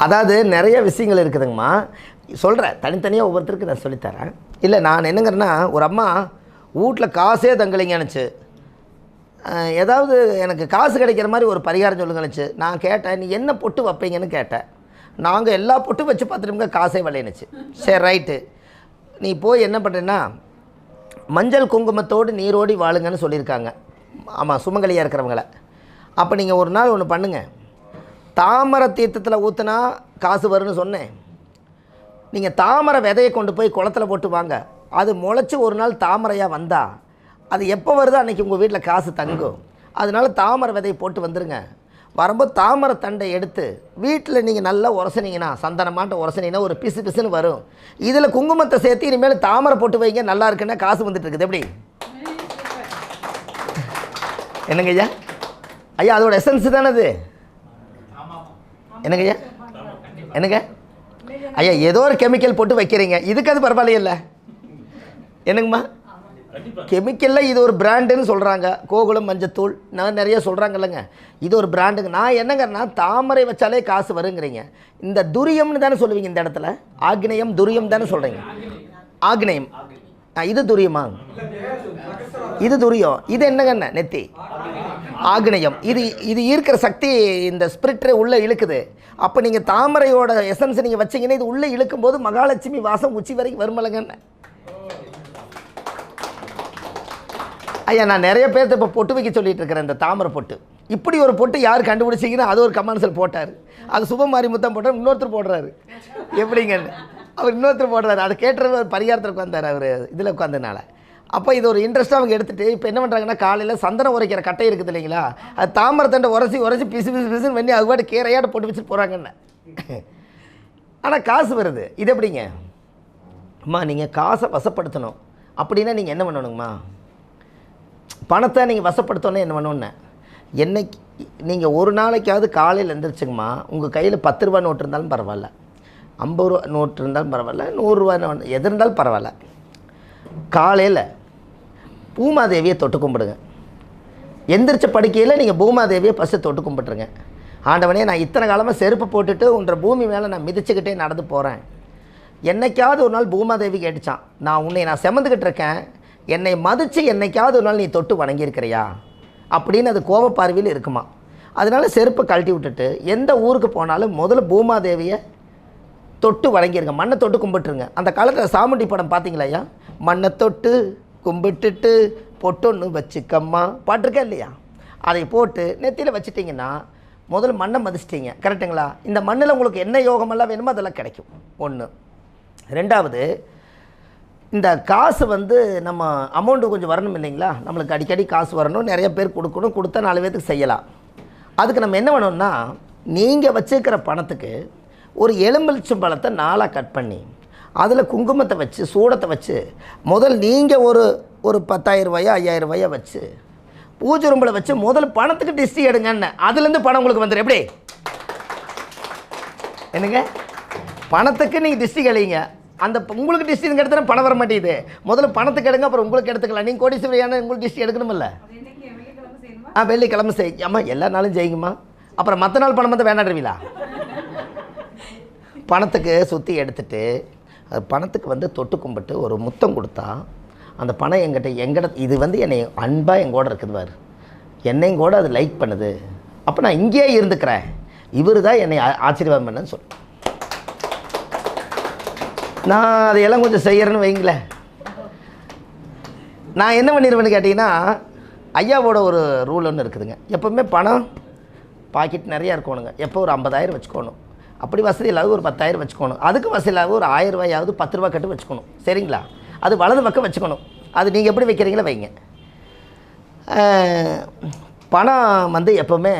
அதாவது நிறைய விஷயங்கள் இருக்குதுங்கம்மா. சொல்கிறேன் தனித்தனியாக ஒவ்வொருத்தருக்கு நான் சொல்லித்தரேன். இல்லை நான் என்னங்கிறேன்னா ஒரு அம்மா வீட்டில் காசே தங்கலைங்கன்னுச்சு அஹ், ஏதாவது எனக்கு காசு கிடைக்கிற மாதிரி ஒரு பரிகாரம் சொல்லுங்கன்னுச்சு நான் கேட்டேன் நீ என்ன பொட்டு வைப்பீங்கன்னு கேட்டேன். நாங்கள் எல்லா பொட்டும் வச்சு பார்த்துட்டு காசே விளையணுச்சு சரி ரைட்டு. நீ போய் என்ன பண்ணுறேன்னா மஞ்சள் குங்குமத்தோடு நீரோடி வாழுங்கன்னு சொல்லியிருக்காங்க. ஆமாம் சுமங்கலியாக இருக்கிறவங்கள. அப்போ நீங்கள் ஒரு நாள் ஒன்று பண்ணுங்கள் தாமரை தீர்த்தத்தில் ஊற்றுனா காசு வரும்னு சொன்னேன். நீங்கள் தாமரை விதையை கொண்டு போய் குளத்துல போட்டு வாங்க. அது முளைச்சி ஒரு நாள் தாமரையாக வந்தா அது எப்போ வருதோ அன்றைக்கி உங்கள் வீட்டில் காசு தங்கும். அதனால தாமரை விதையை போட்டு வந்துருங்க. வரும்போது தாமரை தண்டை எடுத்து வீட்டில் நீங்கள் நல்லா உரசினீங்கன்னா சந்தனமாட்ட உரசினீங்கன்னா ஒரு பிசு பிசுன்னு வரும். இதில் குங்குமத்தை சேர்த்து இனிமேல் தாமரை போட்டு வைங்க நல்லா இருக்குன்னா காசு வந்துட்டு இருக்குது. எப்படி? என்னங்க ஐயா? ஐயா அதோட எசன்ஸ் தானே அது என்னங்க ஐயா? என்னங்க? ஐயா ஏதோ ஒரு கெமிக்கல் போட்டு வைக்கிறீங்க. இதுக்கு அது பரவாயில்லையில்ல. என்னங்கம்மா? கெமிக்கலில் இது ஒரு பிராண்டுன்னு சொல்கிறாங்க கோகுலம் மஞ்சத்தூள் நான் நிறைய சொல்கிறாங்கல்லங்க இது ஒரு பிராண்டுங்க நான் என்னங்கன்னா தாமரை வச்சாலே காசு வருங்கிறீங்க. இந்த துரியம்னு தானே சொல்லுவீங்க இந்த இடத்துல? ஆக்னேயம் துரியம் தானே சொல்கிறீங்க ஆக்னேயம். ஆ, இது துரியமா? இது துரியம். இது என்னங்கண்ண நெத்தி. ஆக்னேயம். இது இது ஈர்க்கிற சக்தி இந்த ஸ்பிரிட்டை உள்ளே இழுக்குது. அப்போ நீங்கள் தாமரையோட எசன்ஸ் நீங்கள் வச்சிங்கன்னா இது உள்ளே இழுக்கும்போது மகாலட்சுமி வாசம் உச்சி வரைக்கும் வருமலங்கன்னு ஐயா நான் நிறைய பேர்த்த இப்போ பொட்டு வைக்க சொல்லிட்டு இருக்கிறேன் இந்த தாமரை பொட்டு. இப்படி ஒரு பொட்டு யார் கண்டுபிடிச்சிங்கன்னா அது ஒரு கமான்சல் போட்டார். அது சுபமாரி முத்தம் போட்டார் இன்னொருத்தர் போடுறாரு. எப்படிங்கன்னு. அவர் இன்னொருத்தர் போடுறாரு. அதை கேட்டுறது பரிகாரத்தில் உட்காந்தார் அவர் இதில் உட்காந்தனால அப்போ இது ஒரு இன்ட்ரெஸ்ட்டாக அவங்க எடுத்துகிட்டு இப்போ என்ன பண்ணுறாங்கன்னா காலையில் சந்தனம் உரைக்கிற கட்டை இருக்குது இல்லைங்களா? அது தாமரத்தண்டை உரசி உரசி பிசு பிசு பிசுன்னு பண்ணி அது பாட்டு கீரையாட்ட போட்டு வச்சுட்டு போகிறாங்கன்னு ஆனால் காசு வருது. இது எப்படிங்க? அம்மா நீங்கள் காசை வசப்படுத்தணும். அப்படின்னா நீங்கள் என்ன பண்ணணுங்கம்மா? பணத்தை நீங்கள் வசப்படுத்தோன்னே என்ன பண்ணணுன்னு என்னைக்கு நீங்கள் ஒரு நாளைக்காவது காலையில் எழுந்திரிச்சுங்கம்மா உங்கள் கையில் பத்து ரூபா நோட்டு இருந்தாலும் பரவாயில்ல. ஐம்பது ரூபா நோட்டு இருந்தாலும் பரவாயில்ல நூறுரூவா எது இருந்தாலும் பரவாயில்ல. காலையில் பூமாதேவியை தொட்டு கும்பிடுங்க. எந்திரிச்ச படுக்கையில் நீங்கள் பூமாதேவியை ஃபஸ்ட்டு தொட்டு கும்பிட்டுருங்க. ஆண்டவனே நான் இத்தனை காலமாக செருப்பு போட்டுட்டு உன்ற பூமி மேலே நான் மிதிச்சுக்கிட்டே நடந்து போகிறேன் என்னைக்காவது ஒரு நாள் பூமாதேவி கேட்டுச்சான் நான் உன்னை நான் செமந்துக்கிட்டு இருக்கேன். என்னை மதித்து என்னைக்காவது ஒரு நாள் நீ தொட்டு வணங்கியிருக்கிறியா? அப்படின்னு அது கோப பார்வையில் இருக்குமா. அதனால செருப்பை கழட்டி விட்டுட்டு எந்த ஊருக்கு போனாலும் முதல்ல பூமாதேவியை தொட்டு வணங்கிருங்க. மண்ணை தொட்டு கும்பிட்டுருங்க. அந்த காலத்தில் சாமுண்டி படம் பார்த்தீங்களா ஐயா? மண்ணை தொட்டு கும்பிட்டுட்டு பொட்டொன்று வச்சுக்கம்மா. பாட்டிருக்கா இல்லையா? அதை போட்டு நெத்தியில் வச்சுட்டிங்கன்னா முதல்ல மண்ணை மதிச்சிட்டிங்க. கரெக்டுங்களா இந்த மண்ணில் உங்களுக்கு என்ன யோகமெல்லாம் வேணுமோ அதெல்லாம் கிடைக்கும். ஒன்று ரெண்டாவது இந்த காசு வந்து நம்ம அமௌண்ட்டு கொஞ்சம் வரணும் இல்லைங்களா? நம்மளுக்கு அடிக்கடி காசு வரணும் நிறைய பேர் கொடுக்கணும் கொடுத்தா நாலு பேர்த்துக்கு செய்யலாம். அதுக்கு நம்ம என்ன பண்ணணும்னா நீங்கள் வச்சுருக்கிற பணத்துக்கு ஒரு எலும்பலிச்சம் பழத்தை நாளாக கட் பண்ணி அதில் குங்குமத்தை வச்சு சூடத்தை வச்சு முதல் நீங்கள் ஒரு ஒரு பத்தாயிரம் ரூபாயோ ஐயாயிரம் ரூபாயோ வச்சு பூஜை ரூம்பில் வச்சு முதல்ல பணத்துக்கு டிஸ்டி எடுங்கன்னு. அதுலேருந்து பணம் உங்களுக்கு வந்துடும். எப்படி? என்னங்க? பணத்துக்கு நீங்கள் டிஸ்டி கழிங்க அந்த உங்களுக்கு டிஸ்டி எடுத்தா பணம் வர மாட்டேங்குது. முதல்ல பணத்துக்கு எடுங்க அப்புறம் உங்களுக்கு எடுத்துக்கலாம். நீங்கள் கோடீஸ்வரியான உங்களுக்கு டிஸ்டி எடுக்கணுமில்ல? ஆ வெள்ளிக்கிழமை செய். அம்மா எல்லா நாளும் செய்யுங்கம்மா. அப்புறம் மற்ற நாள் பணம் வந்து வேணாடுவீங்களா பணத்துக்கு சுற்றி எடுத்துட்டு பணத்துக்கு வந்து தொட்டு கும்பிட்டு ஒரு முத்தம் கொடுத்தா அந்த பணம் எங்கிட்ட எங்கிட்ட இது வந்து என்னை அன்பாக எங்கூட இருக்குது பாரு. என்னையும் கூட அது லைக் பண்ணுது. அப்போ நான் இங்கேயே இருந்துக்கிறேன். இவர் தான் என்னை ஆ- பண்ணுன்னு சொல்லு நான் அதையெல்லாம் கொஞ்சம் செய்யறேன்னு வைங்களேன். நான் என்ன பண்ணிடுவேன்னு கேட்டிங்கன்னா ஐயாவோட ஒரு ரூல் ஒன்று இருக்குதுங்க. எப்போவுமே பணம் பாக்கெட் நிறையா இருக்கணுங்க. எப்போ ஒரு ஐம்பதாயிரம் வச்சுக்கணும். அப்படி வசதி இல்லாத ஒரு பத்தாயிரம் வச்சுக்கணும். அதுக்கு வசதி இல்லாத ஒரு ஆயிரம் ரூபாயாவது பத்து ரூபா கட்டு வச்சுக்கணும். சரிங்களா? அது வலது பக்கம் வச்சுக்கணும். அது நீங்கள் எப்படி வைக்கிறீங்களோ வைங்க. பணம் வந்து எப்போவுமே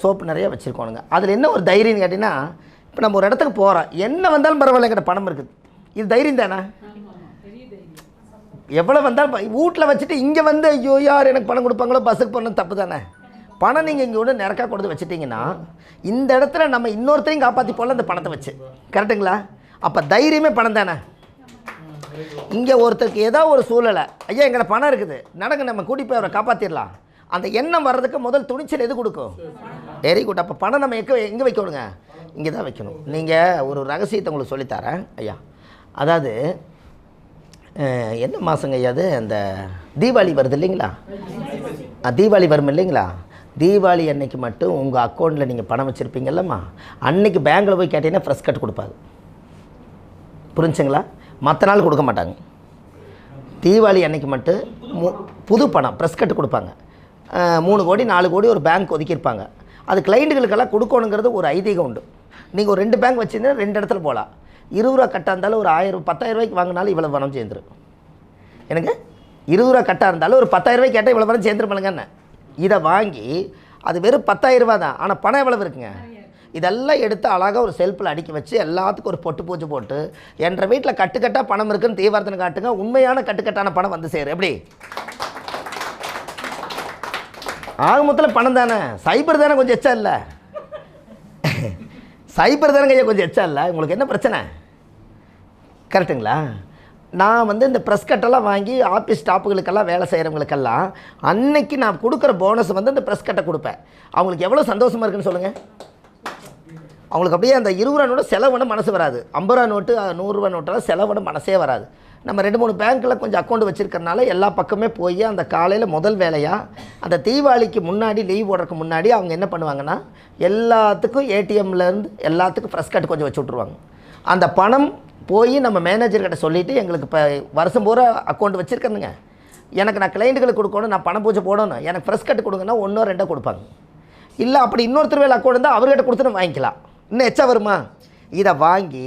சோப்பு நிறையா வச்சுருக்கோணுங்க அதில் என்ன ஒரு தைரியம்னு கேட்டிங்கன்னா இப்போ நம்ம ஒரு இடத்துக்கு போகிறோம் என்ன வந்தாலும் பரவாயில்ல என்கிட்ட பணம் இருக்குது. இது தைரியம் தானே? எவ்வளோ வந்தால் வீட்டில் வச்சுட்டு இங்கே வந்து ஐயோ யார் எனக்கு பணம் கொடுப்பாங்களோ பஸ்ஸுக்கு போகணும் தப்பு தானே? பணம் நீங்கள் இங்கே ஒன்று நிறக்கா கொடுத்து வச்சுட்டிங்கன்னா இந்த இடத்துல நம்ம இன்னொருத்தரையும் காப்பாற்றி போடல அந்த பணத்தை வச்சு. கரெக்டுங்களா அப்போ தைரியமே பணம் தானே? இங்கே ஒருத்தருக்கு ஏதோ ஒரு சூழலை ஐயா எங்களை பணம் இருக்குது. நடங்க நம்ம கூட்டி போய் அவரை காப்பாற்றிடலாம் அந்த எண்ணம் வர்றதுக்கு முதல் துணிச்சல் எது கொடுக்கும்? Very good. அப்போ பணம் நம்ம எங்கே எங்கே வைக்கணுங்க? இங்கே தான் வைக்கணும். நீங்கள் ஒரு ரகசியத்தை உங்களுக்கு சொல்லித்தரேன் ஐயா. அதாவது என்ன மாதங்க ஐயா அது? அந்த தீபாவளி வருது இல்லைங்களா? தீபாவளி வரும் இல்லைங்களா? தீபாவளி அன்னைக்கு மட்டும் உங்கள் அக்கௌண்ட்டில் நீங்கள் பணம் வச்சுருப்பீங்கல்லம்மா. அன்னைக்கு பேங்க்கில் போய் கேட்டீங்கன்னா ஃப்ரெஷ் கட் கொடுப்பாங்க புரிஞ்சுங்களா? மற்ற நாள் கொடுக்க மாட்டாங்க. தீபாவளி அன்னைக்கு மட்டும் மு- புது பணம் ப்ரெஸ் கட்டு கொடுப்பாங்க. மூணு கோடி நாலு கோடி ஒரு பேங்க் ஒதுக்கியிருப்பாங்க. அது கிளைண்ட்டுகளுக்கெல்லாம் கொடுக்கணுங்கிறது ஒரு ஐதீகம் உண்டு. நீங்கள் ஒரு ரெண்டு பேங்க் வச்சுருந்தா ரெண்டு இடத்துல போகலாம் இருபது ரூபா கட்டாக இருந்தாலும் ஒரு ஆயிரம் பத்தாயிரம் ரூபாய்க்கு வாங்கினாலும் இவ்வளோ பணம் சேர்ந்துரும். எனக்கு இருபது ரூபா கட்டாக இருந்தாலும் ஒரு பத்தாயிரம் ரூபாய்க்கு கேட்டால் இவ்வளோ பணம் சேர்ந்துருப்பானுங்கன்னு இதை வாங்கி அது வெறும் பத்தாயிரம் ரூபா தான். ஆனால் பணம் எவ்வளவு இருக்குங்க? இதெல்லாம் எடுத்து அழகாக ஒரு செல்ஃபில் அடுக்கி வச்சு எல்லாத்துக்கும் ஒரு பொட்டு பூஜை போட்டு என்ற வீட்டில் கட்டுக்கட்டாக பணம் இருக்குன்னு தீவிரத்தனை காட்டுங்க உண்மையான கட்டுக்கட்டான பணம் வந்து சேரும். எப்படி? ஆக மொத்தத்தில் பணம் தானே? சைபர் தானே கொஞ்சம் எச்சா இல்லை? சைபர் தானே ஐயா கொஞ்சம் எச்சா இல்லை? உங்களுக்கு என்ன பிரச்சனை? கரெக்டுங்களா நான் வந்து இந்த ப்ரெஸ் கட்டெல்லாம் வாங்கி ஆஃபீஸ் ஸ்டாஃபுகளுக்கெல்லாம் வேலை செய்கிறவங்களுக்கெல்லாம் அன்னைக்கு நான் கொடுக்குற போனஸ் வந்து இந்த ப்ரெஸ் கட்டை கொடுப்பேன். அவங்களுக்கு எவ்வளோ சந்தோஷமாக இருக்குன்னு சொல்லுங்கள் அவங்களுக்கு அப்படியே அந்த இருபது ரூபா நோட்டு செலவுன மனசு வராது. ஐம்பது ரூபா நோட்டு நூறுரூவா நோட்டெல்லாம் செலவுன்னு மனசே வராது. நம்ம ரெண்டு மூணு பேங்க்கில் கொஞ்சம் அக்கௌண்ட் வச்சுருக்கறனால எல்லா பக்கமே போய் அந்த காலையில் முதல் வேலையாக அந்த தீபாவளிக்கு முன்னாடி லீவ் போடுறதுக்கு முன்னாடி அவங்க என்ன பண்ணுவாங்கன்னா எல்லாத்துக்கும் ஏடிஎம்லேருந்து எல்லாத்துக்கும் ஃப்ரெஷ் கட்டு கொஞ்சம் வச்சு விட்ருவாங்க அந்த பணம் போய் நம்ம மேனேஜர்கிட்ட சொல்லிவிட்டு எங்களுக்கு இப்போ வருஷம் பூரா அக்கௌண்ட் வச்சுருக்கேனுங்க எனக்கு நான் கிளைண்ட்டுகளுக்கு கொடுக்கணும் நான் பணம் பூஜை போடணும். எனக்கு ஃப்ரெஷ் கட்டு கொடுங்கன்னா ஒன்றோ ரெண்டோ கொடுப்பாங்க. இல்லை அப்படி இன்னொருத்தர் வேலை அக்கௌண்ட் இருந்தால் அவர்கிட்ட கொடுத்து வாங்கிக்கலாம். இன்னும் எச்சா வருமா? இதை வாங்கி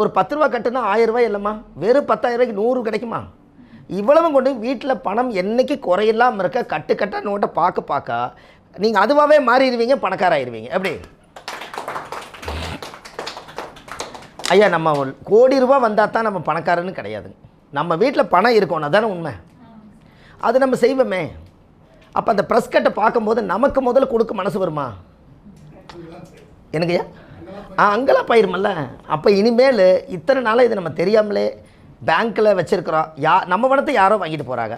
ஒரு பத்து ரூபா கட்டுனா ஆயிரம் ரூபாய் இல்லைம்மா. வெறும் பத்தாயிரம் ரூபாய்க்கு நூறு கிடைக்குமா? இவ்வளவும் கொண்டு வீட்டில் பணம் என்னைக்கு குறையில்லாமல் இருக்க கட்டு கட்ட நோட்டை பார்க்க பார்க்க நீங்கள் அதுவாகவே மாறிடுவீங்க பணக்காராயிருவீங்க எப்படி? ஐயா நம்ம கோடி ரூபா வந்தால் தான் நம்ம பணக்காரன்னு கிடையாதுங்க. நம்ம வீட்டில் பணம் இருக்கணும் அதானே உண்மை. அது நம்ம செய்வோமே. அப்போ அந்த ப்ரெஸ் கட்டை பார்க்கும்போது நமக்கு முதல்ல கொடுக்க மனசு வருமா? எனக்குய்யா ஆ அங்கெல்லாம் பயிருமல்ல? அப்போ இனிமேல் இத்தனை நாளாக இது நம்ம தெரியாமலே பேங்க்கில் வச்சுருக்குறோம். யா நம்ம பணத்தை யாரோ வாங்கிட்டு போகிறாங்க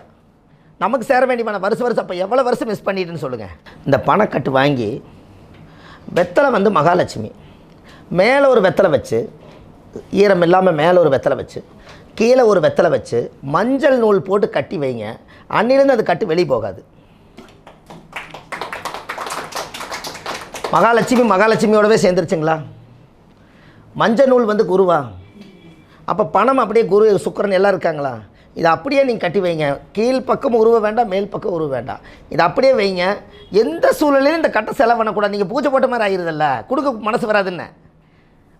நமக்கு சேர வேண்டிய பணம் வருஷம் வருஷம் அப்போ எவ்வளோ வருஷம் மிஸ் பண்ணிட்டுன்னு சொல்லுங்கள் இந்த பணக்கட்டு வாங்கி வெத்தலை வந்து மகாலட்சுமி. மேலே ஒரு வெத்தலை வச்சு ஈரம் இல்லாமல் மேலே ஒரு வெத்தலை வச்சு கீழே ஒரு வெத்தலை வச்சு மஞ்சள் நூல் போட்டு கட்டி வைங்க. அன்னிலேருந்து அது கட்டு வெளியே போகாது. மகாலட்சுமி மகாலட்சுமியோடவே சேர்ந்துருச்சுங்களா? மஞ்சள் நூல் வந்து குருவா? அப்போ பணம் அப்படியே குரு சுக்கிரன் எல்லாம் இருக்காங்களா? இதை அப்படியே நீங்கள் கட்டி வைங்க. கீழ் பக்கம் உருவ வேண்டாம் மேல் பக்கம் உருவ வேண்டாம். இதை அப்படியே வைங்க. எந்த சூழலையும் இந்த கட்டை செலவு பண்ணக்கூடாது. நீங்கள் பூஜை போட்ட மாதிரி ஆகிருதில்ல கொடுக்க மனசு வராதுன்னு.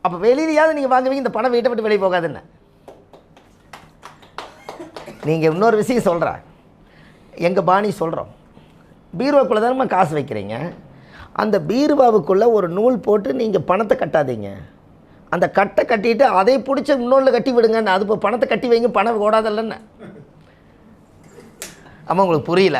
அப்போ வெளியிலையாவது நீங்கள் வாங்குவீங்க இந்த பணம் வீட்டை விட்டு வெளியே போகாதுன்னு. நீங்கள் இன்னொரு விஷயம் சொல்கிறேன் எங்கள் பாணி சொல்கிறோம் பீரோக்குள்ளே தானே காசு வைக்கிறீங்க. அந்த பீருவாவுக்குள்ளே ஒரு நூல் போட்டு நீங்கள் பணத்தை கட்டாதீங்க. அந்த கட்டை கட்டிட்டு அதை பிடிச்ச இன்னொன்று கட்டி விடுங்கன்னு அது இப்போ பணத்தை கட்டி வைங்க பணம் ஓடாதல்லன்னு. ஆமாம் உங்களுக்கு புரியல.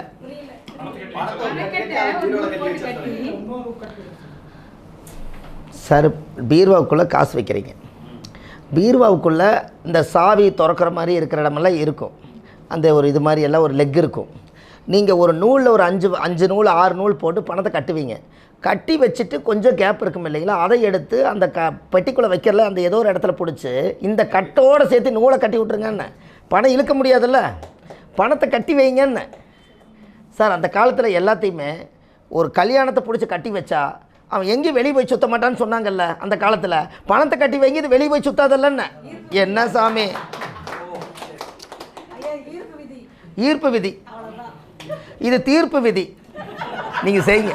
சார் பீர்வாவுக்குள்ளே காசு வைக்கிறீங்க. பீர்வாவுக்குள்ளே இந்த சாவி திறக்கிற மாதிரி இருக்கிற இடமெல்லாம் இருக்கும். அந்த ஒரு இது மாதிரி எல்லாம் ஒரு லெக் இருக்கும். நீங்கள் ஒரு நூலில் ஒரு அஞ்சு அஞ்சு நூல் ஆறு நூல் போட்டு பணத்தை கட்டுவீங்க. கட்டி வச்சுட்டு கொஞ்சம் கேப் இருக்கும் இல்லைங்களா? அதை எடுத்து அந்த க பெட்டிக்குள்ளே வைக்கிறல அந்த ஏதோ ஒரு இடத்துல பிடிச்சி இந்த கட்டோடு சேர்த்து நூலை கட்டி விட்ருங்கன்னு பணம் இழுக்க முடியாதுல்ல? பணத்தை கட்டி வைங்கன்னு சார் அந்த காலத்தில் எல்லாத்தையுமே ஒரு கல்யாணத்தை பிடிச்சி கட்டி வச்சா அவன் எங்கேயும் வெளியே போய் சுத்த மாட்டான்னு சொன்னாங்கல்ல அந்த காலத்தில். பணத்தை கட்டி வைங்க இது வெளியே போய் சுத்தாதல்லன்னு. என்ன சாமி? ஈர்ப்பு விதி. இது தீர்ப்பு விதி. நீங்கள் செய்யுங்க.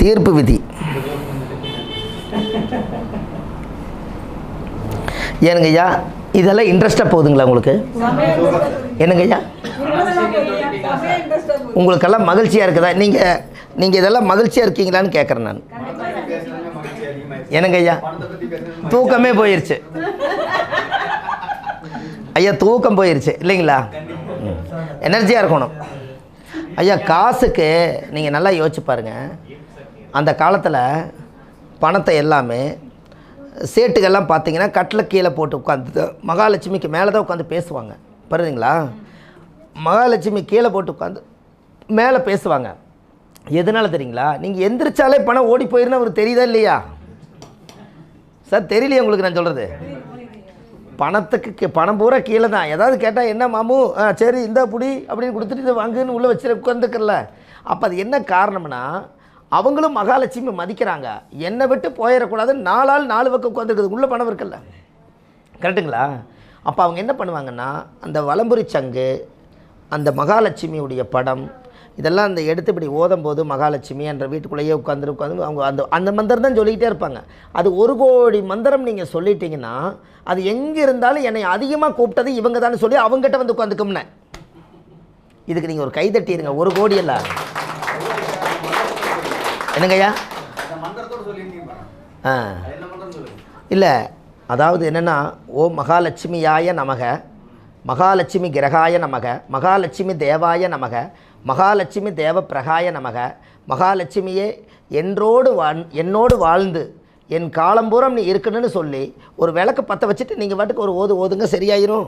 தீர்ப்பு விதி. ஏனுங்கய்யா இதெல்லாம் இன்ட்ரெஸ்டாக போகுதுங்களா உங்களுக்கு? என்னங்கய்யா? உங்களுக்கெல்லாம் மகிழ்ச்சியாக இருக்குதா? நீங்கள் நீங்கள் இதெல்லாம் மகிழ்ச்சியாக இருக்கீங்களான்னு கேட்குறேன் நான். என்னங்க ஐயா தூக்கமே போயிருச்சு. ஐயா தூக்கம் போயிருச்சு இல்லைங்களா? எனர்ஜியாக இருக்கணும். ஐயா காசுக்கு நீங்கள் நல்லா யோசிச்சு பாருங்கள் அந்த காலத்தில் பணத்தை எல்லாமே சேட்டுகள்லாம் பார்த்தீங்கன்னா கட்டில் கீழே போட்டு உட்காந்து மகாலட்சுமிக்கு மேலே தான் உட்காந்து பேசுவாங்க. பருதுங்களா மகாலட்சுமி கீழே போட்டு உட்காந்து மேலே பேசுவாங்க. எதனால் தெரியுங்களா? நீங்கள் எந்திரிச்சாலே பணம் ஓடி போயிருந்தா அவருக்கு தெரியுதா இல்லையா? சார் தெரியலையே உங்களுக்கு நான் சொல்கிறது பணத்துக்கு பணம் பூரா கீழே தான். ஏதாவது கேட்டால் என்ன மாமு? ஆ சரி இந்த புடி அப்படின்னு கொடுத்துட்டு இதை வாங்குன்னு உள்ளே வச்சு உட்காந்துக்கல அப்போ அது என்ன காரணம்னா அவங்களும் மகாலட்சுமி மதிக்கிறாங்க. என்னை விட்டு போயிடக்கூடாது. நாலாள் நாலு பக்கம் உட்காந்துருக்குது உள்ளே பணம் இருக்குல்ல. கரெக்டுங்களா அப்போ அவங்க என்ன பண்ணுவாங்கன்னா அந்த வலம்புரி சங்கு அந்த மகாலட்சுமியுடைய படம் இதெல்லாம் அந்த எடுத்து இப்படி ஓதும்போது மகாலட்சுமி என்ற வீட்டுக்குள்ளேயே உட்காந்து உட்காந்து அவங்க அந்த அந்த மந்திரம் தான் சொல்லிக்கிட்டே இருப்பாங்க. அது ஒரு கோடி மந்திரம் நீங்கள் சொல்லிட்டீங்கன்னா அது எங்கே இருந்தாலும் என்னை அதிகமாக கூப்பிட்டது இவங்க தானே சொல்லி அவங்ககிட்ட வந்து உட்காந்துக்கும்னேன் இதுக்கு நீங்கள் ஒரு கை தட்டிடுங்க ஒரு கோடி அல்ல என்னங்கய்யா. ஆ. இல்லை அதாவது என்னென்னா ஓ மகாலட்சுமியாய நமக மகாலட்சுமி கிரகாய நமக மகாலட்சுமி தேவாய நமக மகாலட்சுமி தேவ பிரகாய நமக மகாலட்சுமியே என்றோடு வாழ் என்னோடு வாழ்ந்து என் காலம்பூரம் நீ இருக்கணும்னு சொல்லி ஒரு விளக்கு பற்ற வச்சுட்டு நீங்கள் பாட்டுக்கு ஒரு ஓது ஓதுங்க சரியாயிரும்.